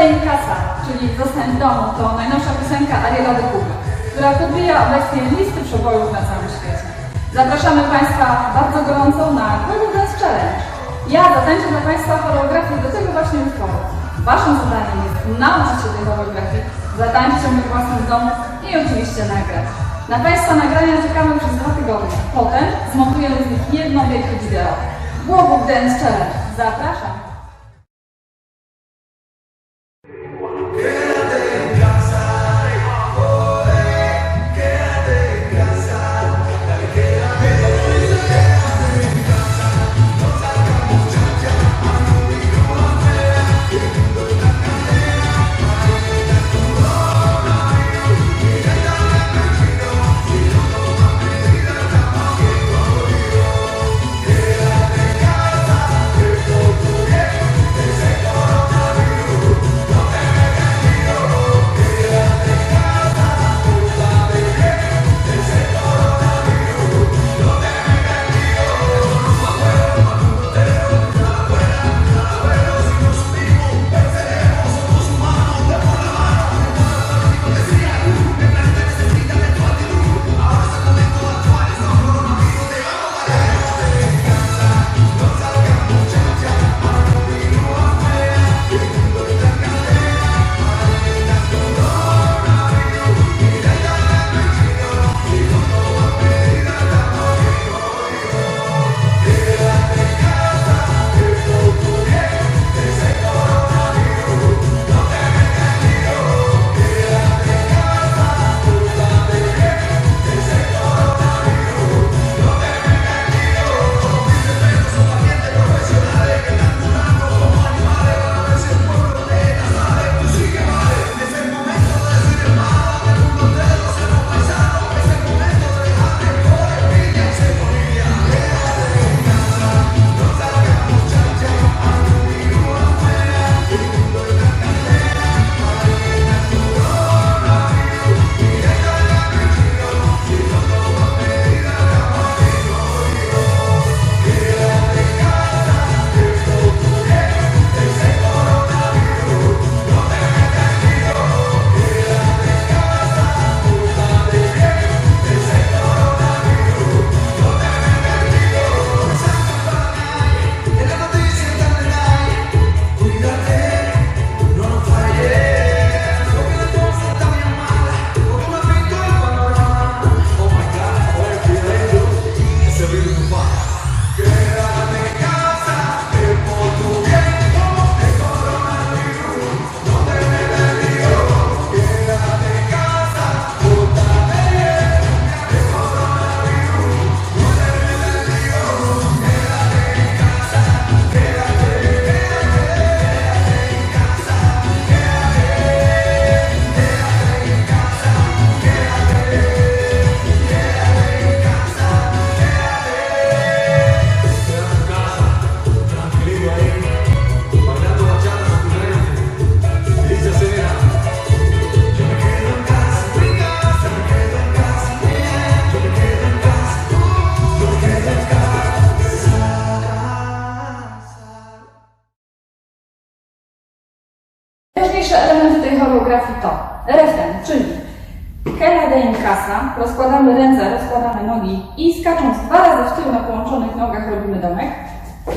Dej Casa, czyli Zostań w domu, to najnowsza piosenka Ariela de Cuba, która podbija obecnie listy przebojów na całym świecie. Zapraszamy Państwa bardzo gorąco na Global Dance Challenge. Ja zatańczę dla Państwa choreografię do tego właśnie utworu. Waszym zadaniem jest nauczyć się tej choreografii, zatańczyć ją we własnym domu i oczywiście nagrać. Na Państwa nagrania czekamy przez dwa tygodnie. Potem zmontujemy z nich jedno wielkie wideo. Global Dance Challenge. Zapraszam! Najważniejsze elementy tej choreografii to refren, czyli Kela de Incasa, rozkładamy ręce, rozkładamy nogi i skacząc dwa razy w tył na połączonych nogach robimy domek.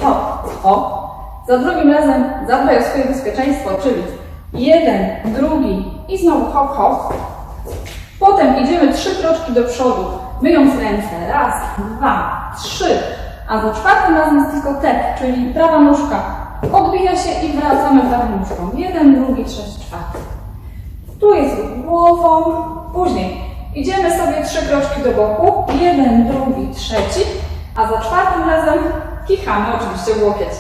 Hop, hop. Za drugim razem zadbaj o swoje bezpieczeństwo, czyli jeden, drugi i znowu hop, hop. Potem idziemy trzy kroczki do przodu, myjąc ręce. Raz, dwa, trzy. A za czwartym razem jest tylko tep, czyli prawa nóżka odbija się i wracamy nóżką. Jeden, drugi, trzeci, czwarty. Tu jest głową. Później idziemy sobie trzy kroczki do boku. Jeden, drugi, trzeci. A za czwartym razem kichamy oczywiście w łokieć.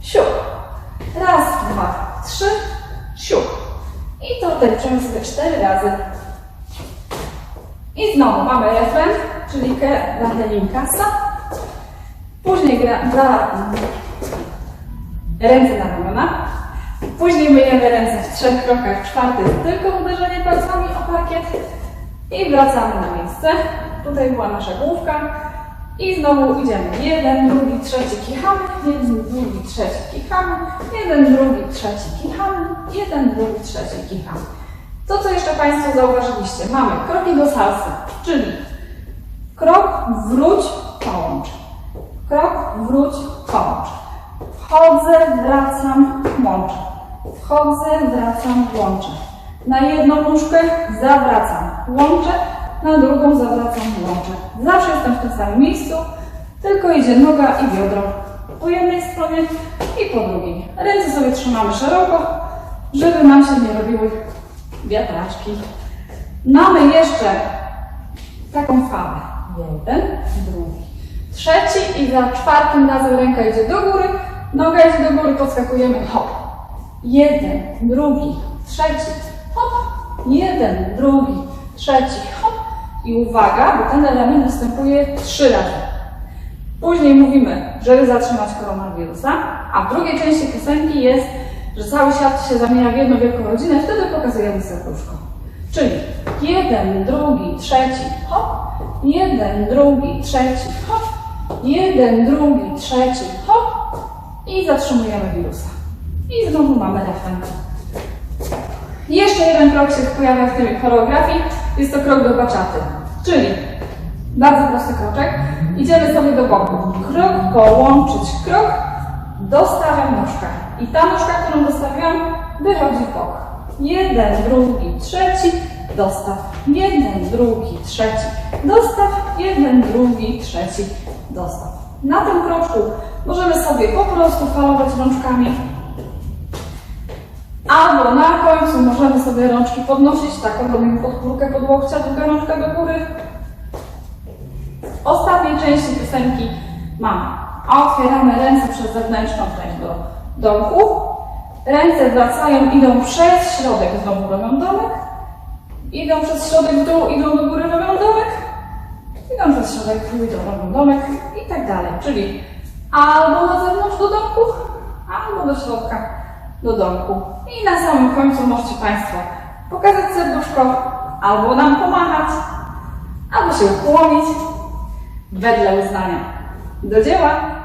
Siup. Raz, dwa, trzy, siup. I to tańczymy sobie cztery razy. I znowu mamy refren, czyli que la delincasa. Później gra, gra, ręce na ramiona. Później myjemy ręce w trzech krokach. Czwarty tylko uderzenie palcami o parkiet. I wracamy na miejsce. Tutaj była nasza główka. I znowu idziemy. Jeden, drugi, trzeci, kichamy. Jeden, drugi, trzeci, kichamy. Jeden, drugi, trzeci, kichamy. Jeden, drugi, trzeci, kichamy. To, co jeszcze Państwo zauważyliście, mamy kroki do salsy, czyli krok, wróć, połącz. Krok, wróć, połącz. Wchodzę, wracam, łączę. Wchodzę, wracam, łączę. Na jedną nóżkę zawracam, łączę. Na drugą zawracam, łączę. Zawsze jestem w tym samym miejscu, tylko idzie noga i biodro. Po jednej stronie i po drugiej. Ręce sobie trzymamy szeroko, żeby nam się nie robiły wiatraczki. Mamy jeszcze taką falę. Jeden, drugi, trzeci i za czwartym razem ręka idzie do góry, noga idzie do góry, podskakujemy, hop. Jeden, drugi, trzeci, hop. Jeden, drugi, trzeci, hop. I uwaga, bo ten element występuje trzy razy. Później mówimy, żeby zatrzymać koronawirusa, a w drugiej części piosenki jest, że cały świat się zamienia w jedną wielką rodzinę, wtedy pokazujemy serduszko. Czyli jeden, drugi, trzeci, hop, jeden, drugi, trzeci, hop, jeden, drugi, trzeci, hop i zatrzymujemy wirusa. I znowu mamy refren. Jeszcze jeden krok się pojawia w tej choreografii, jest to krok do baczaty, czyli bardzo prosty kroczek. Idziemy sobie do boku. Krok, połączyć krok, dostawiam nóżkę. I ta nóżka, którą dostawiłam, wychodzi w bok. Jeden, drugi, trzeci, dostaw. Jeden, drugi, trzeci, dostaw. Jeden, drugi, trzeci, dostaw. Na tym kroczku możemy sobie po prostu falować rączkami. Albo na końcu możemy sobie rączki podnosić, tak robimy podpórkę pod łokcia, druga rączka do góry, w ostatniej części piosenki mamy. Otwieramy ręce przez zewnętrzną część do domku. Ręce wracają, idą przez środek, znowu robią domek. Idą przez środek w dół, idą do góry, robią domek. Idą przez środek idą, robią domek i tak dalej. Czyli albo na zewnątrz do domku, albo do środka do domku. I na samym końcu możecie Państwo pokazać serduszko, albo nam pomachać, albo się ukłonić wedle uznania. Do dzieła!